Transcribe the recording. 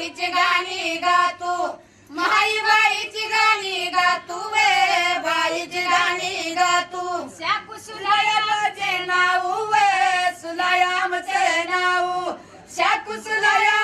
बाईची गाणी गातो. महाई बाईची गाणी गातो वे. बाईची गाणी गातो. शाकू सुलायाचे नाव वे. सुलायामचे नाव. शाकू सुलाया